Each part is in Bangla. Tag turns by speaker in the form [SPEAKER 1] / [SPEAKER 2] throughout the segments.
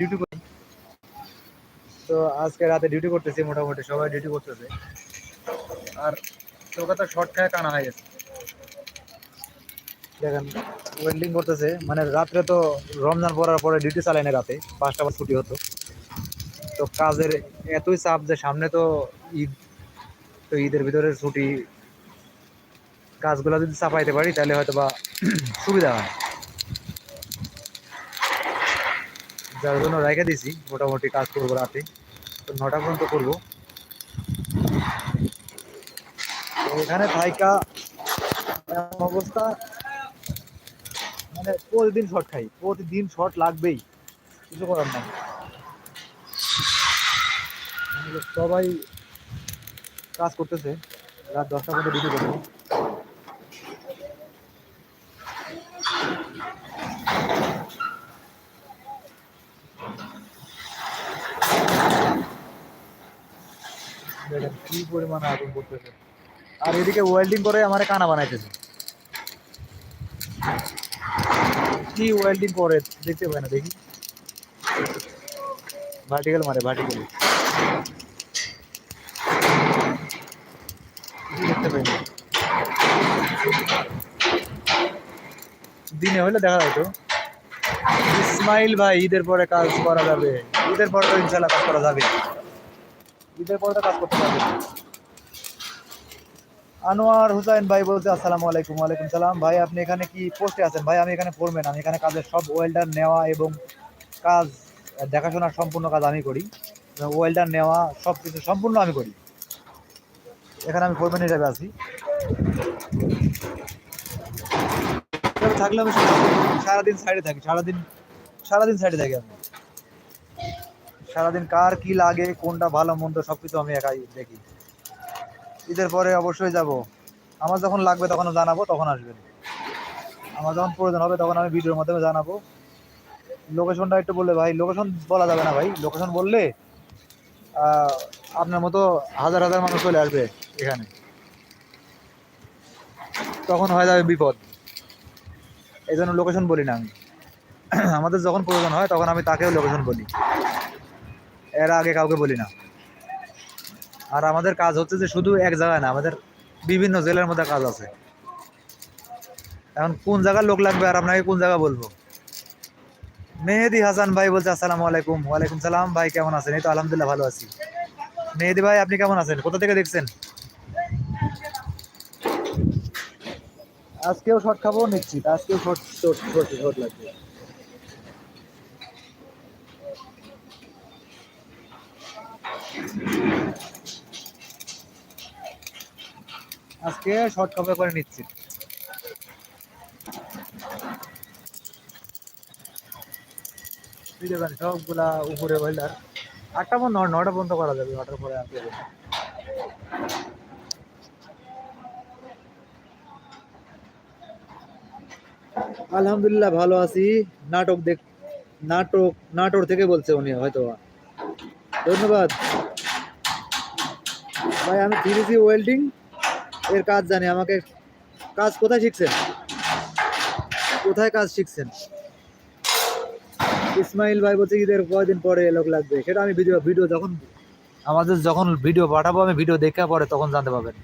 [SPEAKER 1] ডিউটি তো আজকে রাতে ডিউটি করতেছি মোটামুটি, সবাই ডিউটি করতেছে। আর চোখে তো শর্ট খায় কানা হয়ে গেছে। দেখেন ওয়েল্ডিং করতেছে মানে রাত্রে তো রমজান পড়ার পরে ডিউটি চালাই না রাতে, পাঁচটা বার ছুটি হতো। তো কাজের এতই চাপ যে সামনে তো ঈদ, তো ঈদের ভিতরে ছুটি, কাজগুলো যদি চাপাইতে পারি তাহলে হয়তো বা সুবিধা হয়। যার জন্য রেখে দিছি, মোটামুটি কাজ করব রাতে। তো নটা পর্যন্ত করব। এখানে থাইকা অবস্থা। মানে প্রতিদিন শর্ট খাই, প্রতিদিন শর্ট লাগবেই, কিছু করার নাই। সবাই কাজ করতেছে, রাত দশটা পর্যন্ত ডিউটি করব দেখেন পরিমাণে আগুন আর এদিকে ওয়েল্ডিং করে আমার কানা বানাইতেছে। কি ওয়েল্ডিং করে দেখতে পাই না, দেখি। মারে দেখতে পাই না। দিনে হলে দেখা যেত ইসমাইল ভাই ঈদের পরে কাজ করা যাবে। ঈদের পরে তো ইনশাল্লাহ কাজ করা যাবে। ঈদের পরে তো কাজ করতে পারবে আনোয়ার হুসাইন ভাই বলছে, আসসালামু আলাইকুম, ওয়ালাইকুম সালাম। ভাই, আপনি এখানে কি পোস্টে আছেন? ভাই, আমি এখানে ফোরম্যান আমি এখানে কাজের সব ওয়েল্ডার নেওয়া এবং কাজ দেখাশোনার সম্পূর্ণ কাজ আমি করি। ওয়েল্ডার নেওয়া সব কিছু সম্পূর্ণ আমি করি। এখানে আমি ফোরম্যান হিসাবে আছি। থাকলে আমি সারাদিন- সাইডে থাকি, সারাদিন সারাদিন সাইডে থাকি আমি। সারাদিন কার কি লাগে, কোনটা ভালো, মন্দ সবকিছু আমি একাই দেখি। ঈদের পরে অবশ্যই যাব। আমার যখন লাগবে তখন জানাব, তখন আসবেন। আমার যখন প্রয়োজন হবে তখন আমি ভিডিওর মাধ্যমে জানাব। লোকেশনটা একটু বললে ভাই, লোকেশন বলা যাবে না ভাই। লোকেশন বললে আপনার মতো হাজার হাজার মানুষ চলে আসবে এখানে। তখন হয়ে যাবে বিপদ। এই জন্য লোকেশন বলি না আমি। আমাদের যখন প্রয়োজন হয় তখন আমি তাকেও লোকেশন বলি। এর আগে কাউকে বলি না। আর আমাদের কাজ হচ্ছে যে শুধু এক জায়গায় না, আমাদের বিভিন্ন জেলার মধ্যে কাজ আছে। এখন কোন জায়গার লোক লাগবে আর আপনাকে কোন জায়গা বলব? মেহেদি হাসান ভাই বলছে, আসসালামু আলাইকুম। ওয়ালাইকুম সালাম ভাই, কেমন আছেন? এই তো আলহামদুলিল্লাহ ভালো আছি। মেহেদি ভাই, আপনি কেমন আছেন? কোথা থেকে দেখছেন? আজকেও শর্ট খাব, নিশ্চিত। আজকেও শর্ট শর্ট শর্ট লাগবে। আজকে শর্ট কভার করে নিচ্ছি। সবগুলা উপরে ওয়েল্ডার আটটা পর নটা পর্যন্ত করা যাবে নটার পরে দেবে আলহামদুলিল্লাহ, ভালো আছি। নাটক দেখ, নাটক, নাটোর থেকে বলছে উনি হয়তো। ধন্যবাদ। ভাই, আমি থ্রি ওয়েল্ডিং এর কাজ জানি, আমাকে কাজ কোথায় শিখছেন? কোথায় কাজ শিখছেন? ইসমাইল ভাই বলছে, ঈদের কয়দিন পরে লোক লাগবে? সেটা আমি ভিডিও ভিডিও যখন, আমাদের যখন ভিডিও পাঠাবো, আমি ভিডিও দেখা পরে তখন জানতে পারবেন।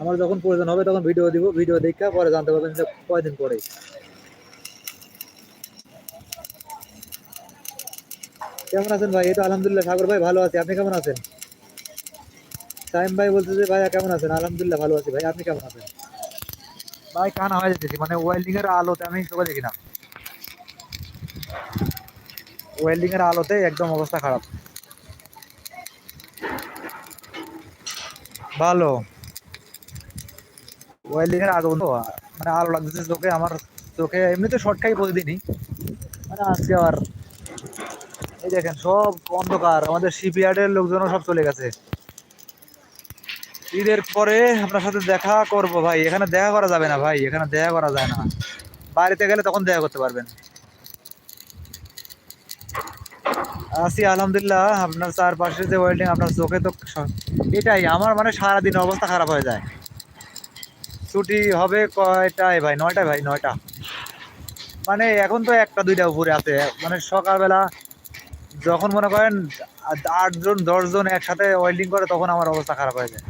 [SPEAKER 1] আমার যখন প্রয়োজন হবে তখন ভিডিও দিব ভিডিও দেখা পরে জানতে পারবেন যে কয়দিন পরে কেমন আছেন ভাই? এই তো আলহামদুলিল্লাহ, সাগর ভাই ভালো আছি। আপনি কেমন আছেন? সাইম ভাই ভাইয়া, কেমন আছেন? আলহামদুলিল্লাহ ভালো আছি ভাই। আপনি কেমন আছেন? ভাই, কানা হয়ে যেতেছি মানে ওয়েল্ডিং এর আলোতে আমি চোখে দেখি না। ওয়েল্ডিং এর আলোতে একদম অবস্থা খারাপ। ভালো। ওয়েল্ডিং এর আগুন মানে আলো লাগতেছে চোখে। আমার চোখে এমনিতে শর্ট খাই প্রতিদিনই। মানে আজকে আবার এই দেখেন, সব অন্ধকার। আমাদের শিপইয়ার্ডের লোকজনও সব চলে গেছে। ঈদের পরে আপনার সাথে দেখা করব ভাই। এখানে দেখা করা যাবে না ভাই, এখানে দেখা করা যায় না। বাড়িতে গেলে তখন দেখা করতে পারবেন। আছি আলহামদুলিল্লাহ, আপনার চারপাশে যে ওয়েল্ডিং আপনার চোখে তো এটাই, আমার মানে সারাদিন অবস্থা খারাপ হয়ে যায়। ছুটি হবে কয়টায় ভাই? নয়টায় ভাই, নয়টা। মানে এখন তো একটা, দুইটা উপরে আছে। মানে সকালবেলা যখন মনে করেন আটজন, দশজন একসাথে ওয়েল্ডিং করে, তখন আমার অবস্থা খারাপ হয়ে যায়।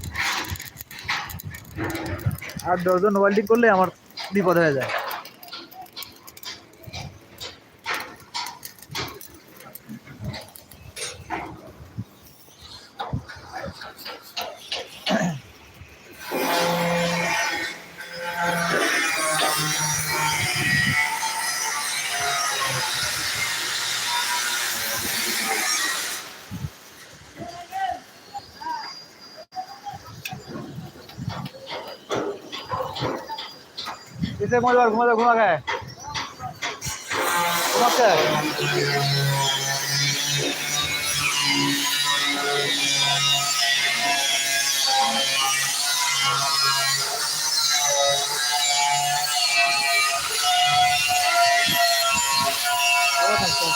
[SPEAKER 1] আট দশজন ওয়েল্ডিং করলে আমার বিপদ হয়ে যায়। इसे घुमा जा घुमा जा घुमा गए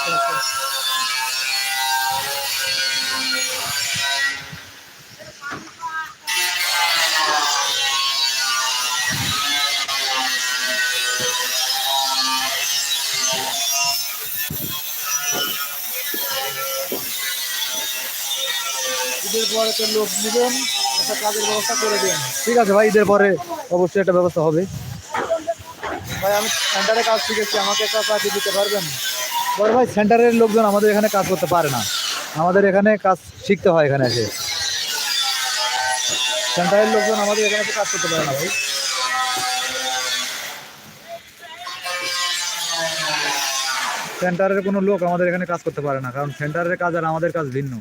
[SPEAKER 1] Thank you. পরে লোক নেবেন একটা কাজের ব্যবস্থা করে দেন। ঠিক আছে ভাই ঈদের পরে অবশ্যই একটা ব্যবস্থা হবে। ভাই আমি সেন্টারে কাজ শিখেছি আমাকে একটা চাকরি দিতে পারবেন? বড় ভাই সেন্টারের লোকজন আমাদের এখানে কাজ করতে পারে না। আমাদের এখানে কাজ শিখতে হয় এখানে এসে। সেন্টারের লোকজন আমাদের এখানে এসে কাজ করতে পারে না ভাই। সেন্টারের কোনো লোক আমাদের এখানে কাজ করতে পারে না কারণ সেন্টারের কাজ আর আমাদের কাজ ভিন্ন।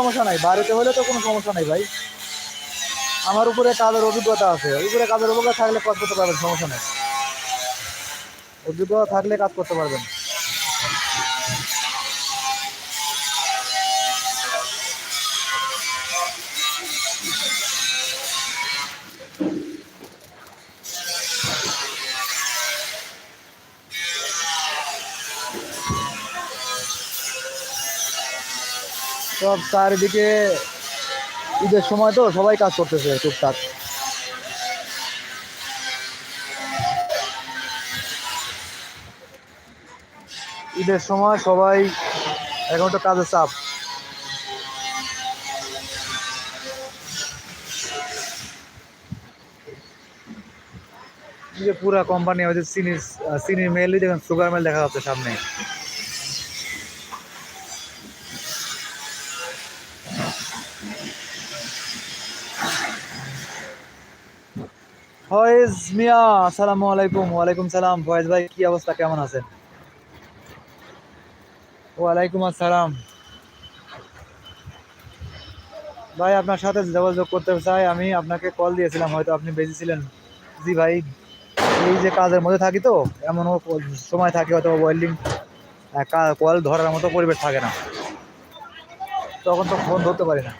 [SPEAKER 1] সমস্যা নাই, বাড়িতে হলে তো কোনো সমস্যা নাই ভাই। আমার উপরে কাজের অভিজ্ঞতা আছে, উপরে কাজের অভিজ্ঞতা থাকলে কাজ করতে পারবেন, সমস্যা নেই। অভিজ্ঞতা থাকলে কাজ করতে পারবেন। সব চারিদিকে ঈদের সময় তো সবাই কাজ করতেছে টুকটাক। ঈদের সময় সবাই এখন তো কাজের চাপ। পুরা কোম্পানি আমাদের চিনির চিনির মেলই দেখেন সুগার মেল দেখা যাচ্ছে সামনে। ফয়েজ মিয়া, আসসালামু আলাইকুম। ওয়ালাইকুম সালাম। ফয়েজ ভাই, কি অবস্থা? কেমন আছেন? ওয়ালাইকুম আসসালাম। ভাই, আপনার সাথে যোগাযোগ করতে চাই। আমি আপনাকে কল দিয়েছিলাম, হয়তো আপনি বেজি ছিলেন। জি ভাই, এই যে কাজের মধ্যে থাকি তো, এমনও সময় থাকে হয়তো ওয়েল্ডিং কল ধরার মতো পরিবেশ থাকে না। তখন তো ফোন ধরতে পারি না।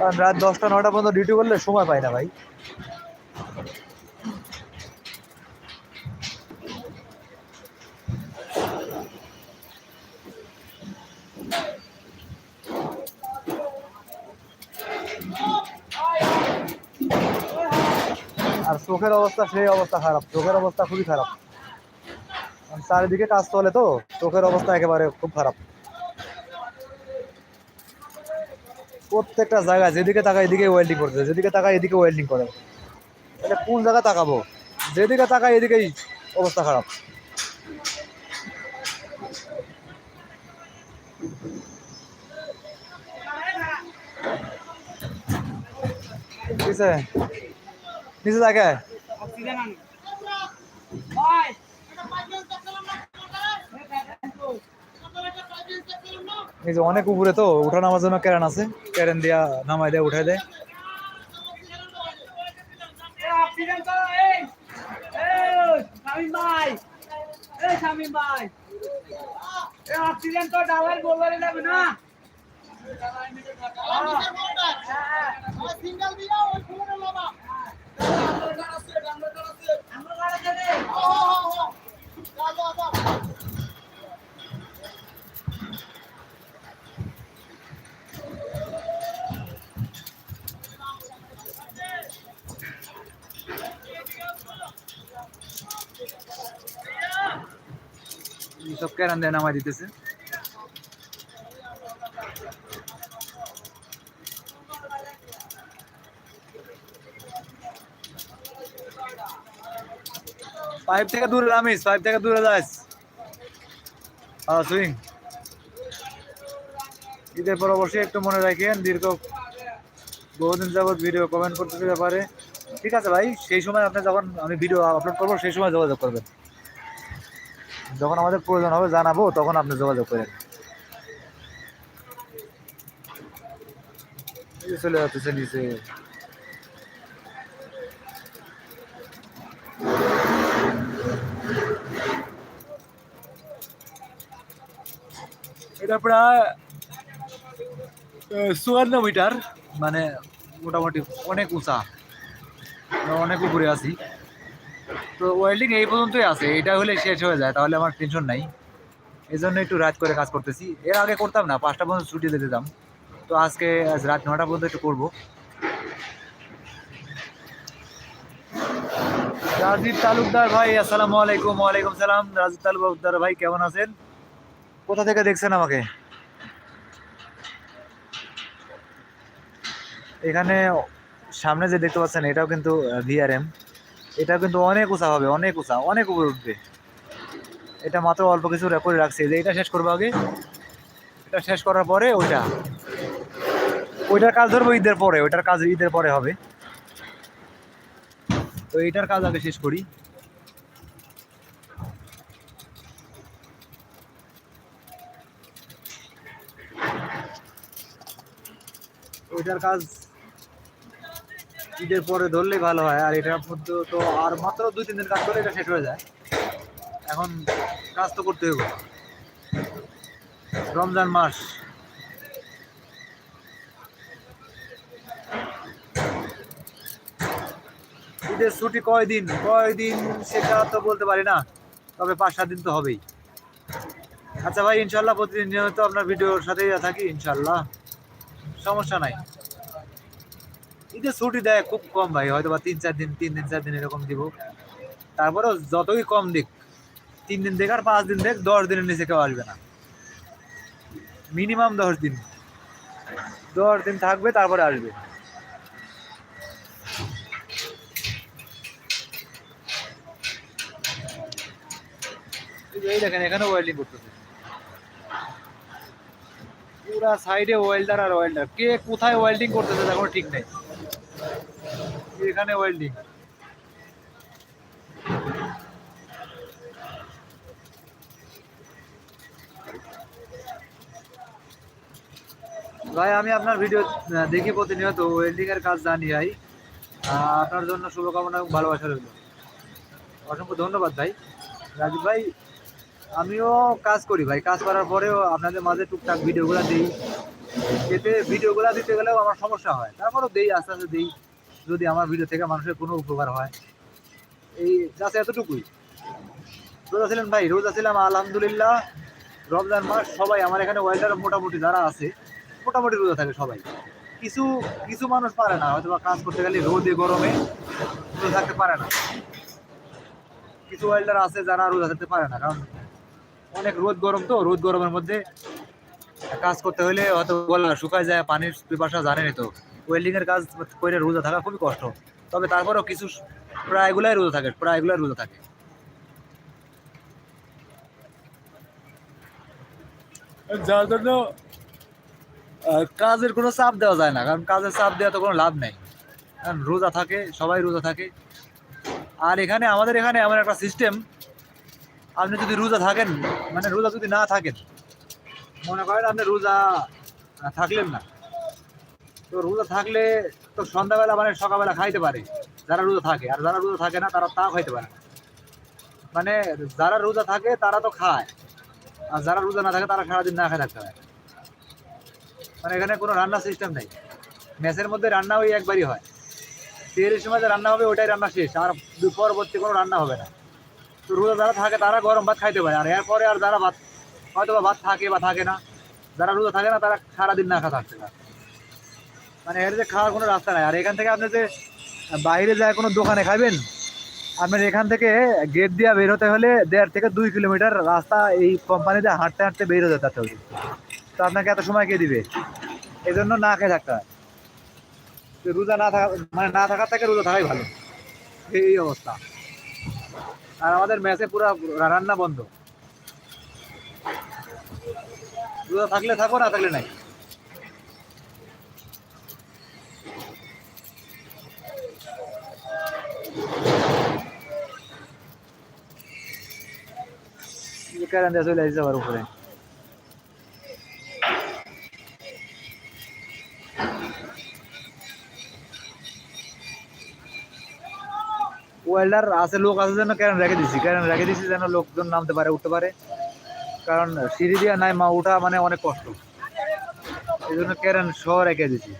[SPEAKER 1] কারণ রাত দশটা, নটা পর্যন্ত ডিউটি করলে সময় পাই না ভাই। আর চোখের অবস্থা, সেই অবস্থা খারাপ। চোখের অবস্থা খুবই খারাপ। চারিদিকে কাজ চলে তো, চোখের অবস্থা একেবারে খুব খারাপ। প্রত্যেকটা জায়গায় যেদিকে তাকায় এদিকে ওয়েল্ডিং করতে যেদিকে তাকায় এদিকে ওয়েল্ডিং করে। তাহলে কোন জায়গায় তাকাবো? যেদিকে তাকায় এদিকেই অবস্থা খারাপ। নিচে নিচে থাকে এই যে অনেক উপরে তো উঠা নামার জন্য ক্যারেন আছে ক্যারেন দিয়া নামাই দেয় উঠাই দেয়
[SPEAKER 2] করো এই এই শামিম ভাই এই শামিম ভাই এই অক্সিজেন তো ডালার বলবারে যাবে না
[SPEAKER 3] সিঙ্গেল দিয়া ওই ফুলের লাবা
[SPEAKER 2] আমরা গাড়ি যাবে
[SPEAKER 3] ও হো হো যা যা যা
[SPEAKER 1] সব ক্যারান দিয়ে নামাই দিতেছে। পাইপ থেকে দূরে নামিস, পাইপ থেকে দূরে যাস। সুইং। ঈদের পর অবশ্যই একটু মনে রাখেন, দীর্ঘ বহুদিন যাবত ভিডিও কমেন্ট করতেছে ব্যাপারে ঠিক আছে ভাই, সেই সময় আপনি যখন আমি ভিডিও আপলোড করব, সেই সময় যোগাযোগ করবেন। যখন আমাদের প্রয়োজন হবে, জানাব, তখন আপনি যোগাযোগ করেন। চলে যাচ্ছে নিচে। এটা প্রায় চুয়ান্ন মিটার মানে মোটামুটি অনেক উঁচা। অনেক উপরে আছি। তো ওয়েল্ডিং এই পর্যন্তই আছে। এটা হলে শেষ হয়ে যায়, তাহলে আমার টেনশন নাই। এই জন্য একটু রাত করে কাজ করতেছি। এর আগে করতাম না, পাঁচটা পর্যন্ত ছুটি দিয়ে দিতাম। তো আজকে আজ রাত নটা পর্যন্ত একটু করব। রাজীব তালুকদার ভাই, আসসালামু আলাইকুম, ওয়ালাইকুম সালাম। রাজীব তালুকদার ভাই, কেমন আছেন? কোথা থেকে দেখছেন আমাকে? এখানে সামনে যে দেখতে পাচ্ছেন, এটাও কিন্তু ভিআরএম এটা কিন্তু অনেক উঁচা হবে, অনেক উঁচা, অনেক উপরে উঠবে। এটা মাত্র অল্প কিছু করে রাখছে। যে এটা শেষ করব আগে। এটা শেষ করার পরে ওইটা। ওইটার কাজ ধরবো ঈদের পরে, ওইটার কাজ ঈদের পরে হবে। তো এইটার কাজ আগে শেষ করি। ওইটার কাজ ঈদের পরে ধরলেই ভালো হয়, আর এটার মধ্যে তো আর মাত্র দুই, তিন দিন কাজ করে এটা শেষ হয়ে যায়। এখন কাজ তো করতে হবে রমজান মাস। ঈদের ছুটি কয়দিন কয়দিন সেটা তো বলতে পারি না, তবে পাঁচ, সাত দিন তো হবেই। আচ্ছা ভাই, ইনশাল্লাহ প্রতিদিন নিয়মিত আপনার ভিডিওর সাথেই থাকি, ইনশাল্লাহ। সমস্যা নাই। ঈদের ছুটি দেয় খুব কম ভাই হয়তো বা তিন, চার দিন, তিন দিন, চার দিন এরকম দিব। তারপরেও যতই কম দিক, তিন দিন দেখ আর পাঁচ দিন দেখ, দশ দিনের নিচে কেউ আসবে না। মিনিমাম দশ দিন। দশ দিন থাকবে, তারপরে আসবে। এই দেখেন এখানে ওয়েল্ডিং করতেছে। পুরা সাইডে ওয়েল্ডার আর ওয়েল্ডার কে কোথায় ওয়েল্ডিং করতেছে তার কোনো ঠিক নেই। এখানে ওয়েল্ডিং ভাই, আমি আপনার ভিডিও দেখি প্রতিনিয়ত ওয়েল্ডিং এর কাজ জানি ভাই। আপনার জন্য শুভকামনা এবং ভালোবাসা রইল। অসংখ্য ধন্যবাদ ভাই। রাজীব ভাই, আমিও কাজ করি ভাই। কাজ করার পরেও আপনাদের মাঝে টুকটাক ভিডিওগুলো দিই। এতে ভিডিওগুলো দিতে গেলেও আমার সমস্যা হয়। তারপরেও দেই, আস্তে আস্তে দিই। যদি আমার ভিডিও থেকে মানুষের কোনো উপকার হয়। এই জাস্ট এতটুকুই। রোজা ছিলেন ভাই, রোজা ছিলাম, আলহামদুলিল্লাহ। রমজান মাস, সবাই আমার এখানে ওয়েল্ডার মোটামুটি যারা আছে, মোটামুটি রোজা থাকে সবাই। কিছু কিছু মানুষ পারে না হয়তো কাজ করতে গেলে রোদে, গরমে রোজা থাকতে পারে না। কিছু ওয়েল্ডার আছে যারা রোজা থাকতে পারে না, কারণ অনেক রোদ গরম তো, রোদ গরমের মধ্যে কাজ করতে হলে হয়তো গলা শুকায় যায়, পানির পিপাসা জানেনই তো। ওয়েল্ডিং এর কাজ করে রোজা থাকা খুবই কষ্ট। তবে তারপরেও কিছু প্রায়গুলাই রোজা থাকে প্রায়গুলাই রোজা থাকে। যার জন্য কাজের কোনো চাপ দেওয়া যায় না, কারণ কাজের চাপ দেওয়া তো কোনো লাভ নেই। কারণ রোজা থাকে, সবাই রোজা থাকে। আর এখানে, আমাদের এখানে এমন একটা সিস্টেম আপনি যদি রোজা থাকেন মানে রোজা যদি না থাকেন, মনে করেন আপনি রোজা থাকলেন না তো রোজা থাকলে তো সন্ধ্যাবেলা মানে সকালবেলা খাইতে পারে। যারা রোজা থাকে। আর যারা রোজা থাকে না, তারা তাও খাইতে পারে না। মানে যারা রোজা থাকে, তারা তো খায়। আর যারা রোজা না থাকে, তারা সারাদিন না খায় থাকতে পারে। মানে এখানে কোনো রান্না সিস্টেম নেই। মেসের মধ্যে রান্না ওই একবারই হয়। তেলের সময় যে রান্না হবে ওটাই রান্না শেষ। আর পরবর্তী কোনো রান্না হবে না। তো রোজা যারা থাকে, তারা গরম ভাত খাইতে পারে। আর এরপরে আর যারা ভাত হয়তো বা ভাত থাকে বা থাকে না, যারা রোজা থাকে না, তারা সারাদিন না খা থাকতে পারে। মানে এর যে খাওয়ার কোনো রাস্তা নাই। আর এখান থেকে আপনি যে বাইরে যায় কোনো দোকানে খাবেন আপনার এখান থেকে গেট দিয়ে বের হতে হলে দেড় থেকে দুই কিলোমিটার রাস্তা এই কোম্পানিতে হাঁটতে হাঁটতে বের হতে যেতে হবে। তো আপনাকে এত সময় কে দিবে? এই জন্য না খেয়ে থাকতে হয়। রোজা না থাকা মানে না থাকার থেকে রোজা থাকাই ভালো। এই অবস্থা। আর আমাদের মেসে পুরো রান্না বন্ধ। রোজা থাকলে থাকো, না থাকলে নাই। কারণ চলে আসছে উপরে ওয়েল্ডার আছে লোক আছে জন্য কেন রেখে দিছি কেন রেখে দিছি যেন লোকজন নামতে পারে উঠতে পারে কারণ সিঁড়ি দিয়ে নাই মা উঠা মানে অনেক কষ্ট এই জন্য কেরেন সহ রেখে দিছি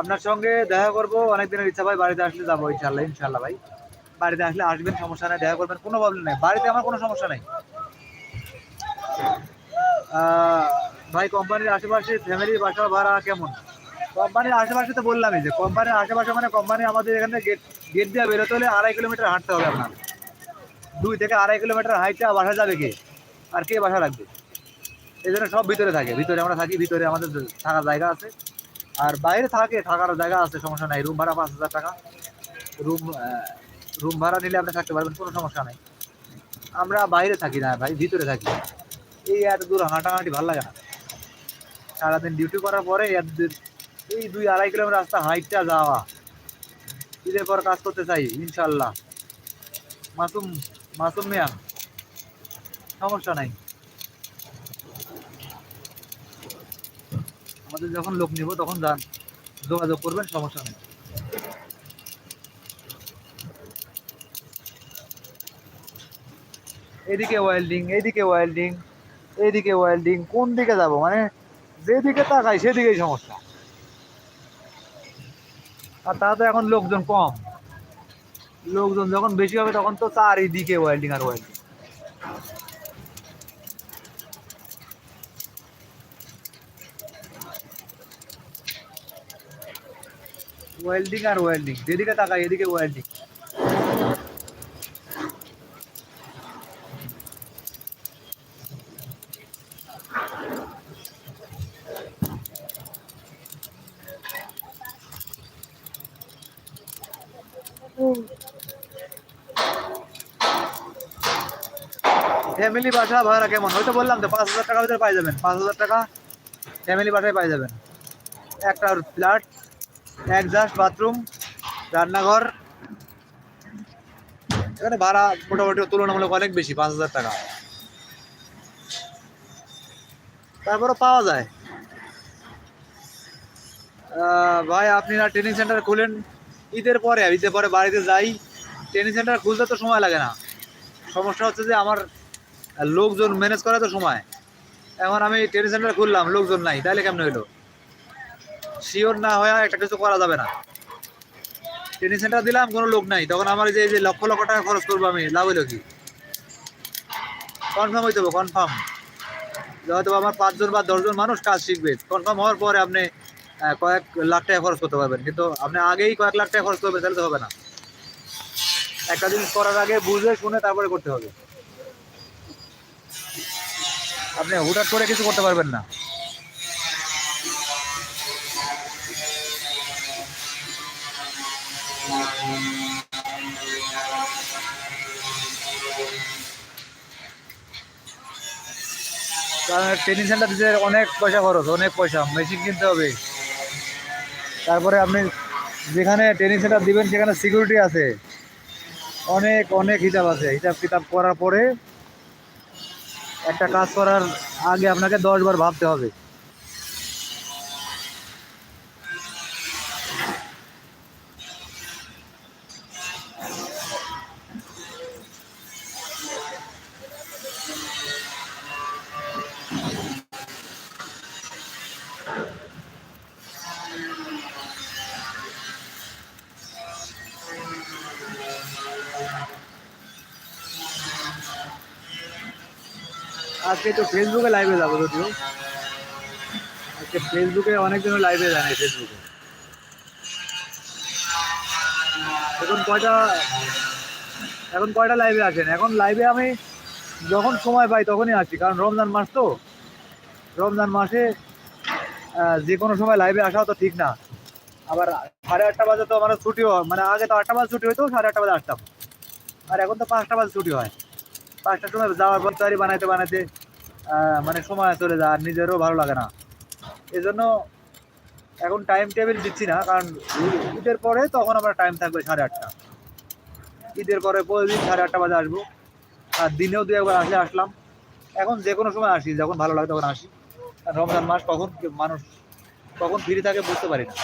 [SPEAKER 1] আপনার সঙ্গে দেখা করব। অনেক দিনের ইচ্ছা ভাই বাড়িতে আসলে যাব ইনশাল্লাহ ইনশাল্লাহ ভাই। বাড়িতে আসলে আসবেন, সমস্যা নেই, দেখা করবেন, কোনো প্রবলেম নেই। বাড়িতে আমার কোনো সমস্যা নেই। ভাই কোম্পানির আশেপাশে ফ্যামিলির বাসা ভাড়া কেমন? কোম্পানির আশেপাশে তো বললামই যে কোম্পানির আশেপাশে মানে কোম্পানি আমাদের এখানে গেট গেট দিয়ে বেরোতে হলে আড়াই কিলোমিটার হাঁটতে হবে আপনার। দুই থেকে আড়াই কিলোমিটার হাইটটা বাসা যাবে কে? আর কে বাসা রাখবে? এই জন্য সব ভিতরে থাকে। ভিতরে আমরা থাকি, ভিতরে আমাদের থাকার জায়গা আছে। আর বাইরে থাকে, থাকার জায়গা আছে, সমস্যা নাই। রুম ভাড়া পাঁচ হাজার টাকা। রুম রুম ভাড়া নিলে আপনি থাকতে পারবেন, কোনো সমস্যা নাই। আমরা বাইরে থাকি না ভাই, ভিতরে থাকি। এই এত দূর হাঁটাহাঁটি ভালো লাগে না। সারাদিন ডিউটি করার পরে এই দুই আড়াই কিলোমিটার রাস্তা হাইটটা যাওয়া। ঈদের পর কাজ করতে চাই, ইনশাল্লাহ। মাসুম মাসুম মিয়া, সমস্যা নাই। আমাদের যখন লোক নিব, তখন যান। যোগাযোগ করবেন, সমস্যা নেই। এদিকে ওয়েল্ডিং এদিকে ওয়েল্ডিং এদিকে ওয়েল্ডিং কোন দিকে যাব? মানে যেদিকে তাকাই, সেদিকেই সমস্যা। আর তাতে এখন লোকজন কম। লোকজন যখন বেশি হবে, তখন তো চারিদিকে ওয়েল্ডিং আর ওয়েল্ডিং ওয়েল্ডিং আর ওয়েল্ডিং যেদিকে তাকাই এদিকে ওয়েল্ডিং ফ্যামিলি বাসা ভাড়া কেমন হয়তো বললাম তো পাঁচ হাজার টাকা ভিতরে পাই যাবেন পাঁচ হাজার টাকা ফ্যামিলি বাসায় পাই যাবেন একটা ফ্ল্যাট একজাস্ট বাথরুম রান্নাঘর। এখানে ভাড়া মোটামুটি তুলনামূলক অনেক বেশি, পাঁচ হাজার টাকা। তারপরে পাওয়া যায়। ভাই, আপনি না ট্রেনিং সেন্টার খুলেন, ঈদের পরে ঈদের পরে বাড়িতে যাই ট্রেনিং সেন্টার খুলতে তো সময় লাগে না। সমস্যা হচ্ছে যে আমার লোকজন ম্যানেজ করা তো সময়। এখন আমি ট্রেনিং সেন্টার খুললাম, লোকজন নাই, তাহলে কেমন হইল? শিওর না হয়ে একটা কিছু করা যাবে না। ট্রেনিং সেন্টার দিলাম, কোনো লোক নাই। তখন আমার এই যে যে লক্ষ লক্ষ টাকা খরচ করব আমি, লাভ হইল কি? কনফার্ম হইতে হবে কনফার্ম হয়তো আমার পাঁচজন বা দশজন মানুষ কাজ শিখবে কনফার্ম হওয়ার পরে আপনি কয়েক লাখ টাকা খরচ করতে পারবেন। কিন্তু আপনি আগেই কয়েক লাখ টাকা খরচ করবেন, তাহলে তো হবে না। একটা জিনিস করার আগে বুঝে, শুনে তারপরে করতে হবে। আপনি হুটাট করে কিছু করতে পারবেন না। ট্রেনিং সেন্টার দিতে অনেক পয়সা খরচ, অনেক পয়সা মেশিন কিনতে হবে। তারপরে আপনি যেখানে ট্রেনিং সেন্টার দিবেন, সেখানে সিকিউরিটি আছে। অনেক অনেক হিসাব আছে। হিসাব কিতাব করার পরে একটা কাজ করার আগে আপনাকে দশবার ভাবতে হবে। আজকে তো ফেসবুকে লাইভে যাব যদিও আজকে ফেসবুকে অনেকজন লাইভে জানে ফেসবুকে এখন কয়টা এখন কয়টা লাইভে আছেন এখন লাইভে আমি যখন সময় পাই তখনই আসি কারণ রমজান মাস তো। রমজান মাসে যে কোনো সময় লাইভে আসাও তো ঠিক না। আবার সাড়ে আটটা বাজে তো আমার ছুটি হয় মানে আগে তো আটটা বাজে ছুটি হইতো, সাড়ে আটটা বাজে আসতাম। আর এখন তো পাঁচটা বাজে ছুটি হয়। পাঁচটার সময় যাওয়ার পর তৈরি বানাইতে বানাইতে মানে সময় চলে যায় আর নিজেরও ভালো লাগে না। এই জন্য এখন টাইম টেবিল দিচ্ছি না, কারণ ঈদের পরে তখন আমার টাইম থাকবে সাড়ে আটটা। ঈদের পরে প্রতিদিন সাড়ে আটটা বাজে আসব। আর দিনেও দু একবার আসলে আসলাম। এখন যে কোনো সময় আসি, যখন ভালো লাগে তখন আসি। আর রমজান মাস কখন মানুষ, কখন ফ্রি থাকে বুঝতে পারি না।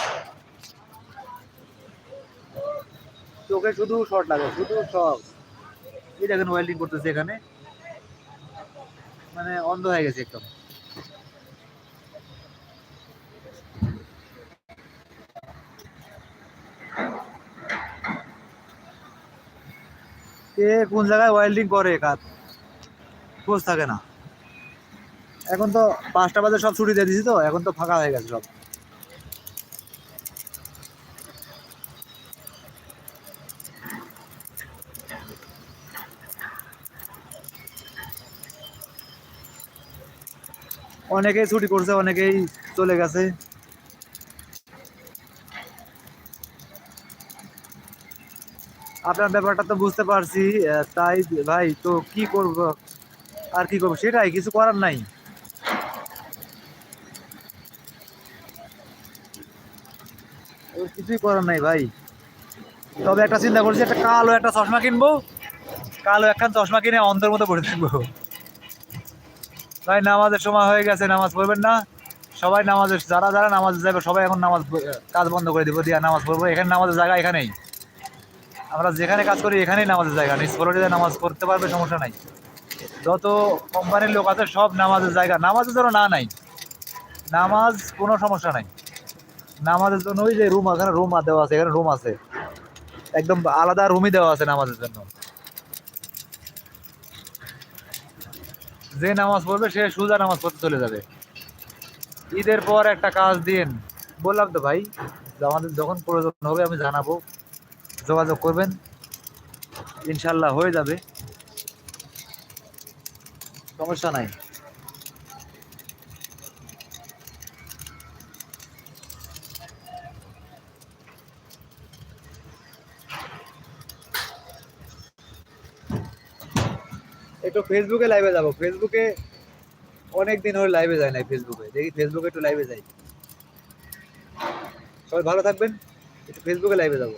[SPEAKER 1] চোখে শুধু শর্ট লাগে, শুধু সব। এই দেখেন ওয়েল্ডিং করতেছে এখানে। মানে অন্ধ হয়ে গেছে একদম। কে কোন জায়গায় ওয়েল্ডিং করে কাজ খোঁজ থাকে না। এখন তো পাঁচটা বাজে, সব ছুটি দিয়ে দিছি তো, এখন তো ফাঁকা হয়ে গেছে সব। অনেকেই ছুটি করছে, অনেকেই চলে গেছে। আপনার ব্যাপারটা তো বুঝতে পারছি তাই ভাই, তো কি করব? আর কি করব? সেটাই, কিছু করার নাই। কিছুই করার নাই ভাই। তবে একটা চিন্তা করছি, একটা কালো একটা চশমা কিনবো, কালো একখান চশমা কিনে অন্ধের মতো পড়ে থাকব। ভাই, নামাজের সময় হয়ে গেছে, নামাজ পড়বেন না। সবাই নামাজের যারা যারা নামাজ যাবে, সবাই এখন নামাজ কাজ বন্ধ করে দেবো, দিয়া নামাজ পড়ব। এখানে নামাজের জায়গা এখানেই। আমরা যেখানে কাজ করি, এখানেই নামাজের জায়গা। নিজ ফ্লোরিডে নামাজ পড়তে পারবে, সমস্যা নাই। যত কোম্পানির লোক আছে, সব নামাজের জায়গা। নামাজের জন্য না নাই। নামাজ কোনো সমস্যা নাই। নামাজের জন্য ওই যে রুম এখানে রুম দেওয়া আছে, এখানে রুম আছে। একদম আলাদা রুমই দেওয়া আছে নামাজের জন্য। যে নামাজ পড়বে, সে সোজা নামাজ পড়তে চলে যাবে। ঈদের পর একটা কাজ দিন। বললাম তো, ভাই, আমাদের যখন প্রয়োজন হবে, আমি জানাব। যোগাযোগ করবেন। ইনশাল্লাহ হয়ে যাবে। সমস্যা নাই। ফেসবুকে লাইভে যাব। ফেসবুকে অনেক দিন হলে লাইভে যায় না ফেসবুকে দেখি ফেসবুকে একটু লাইভে যাই। সবাই ভালো থাকবেন, একটু ফেসবুকে লাইভে যাব।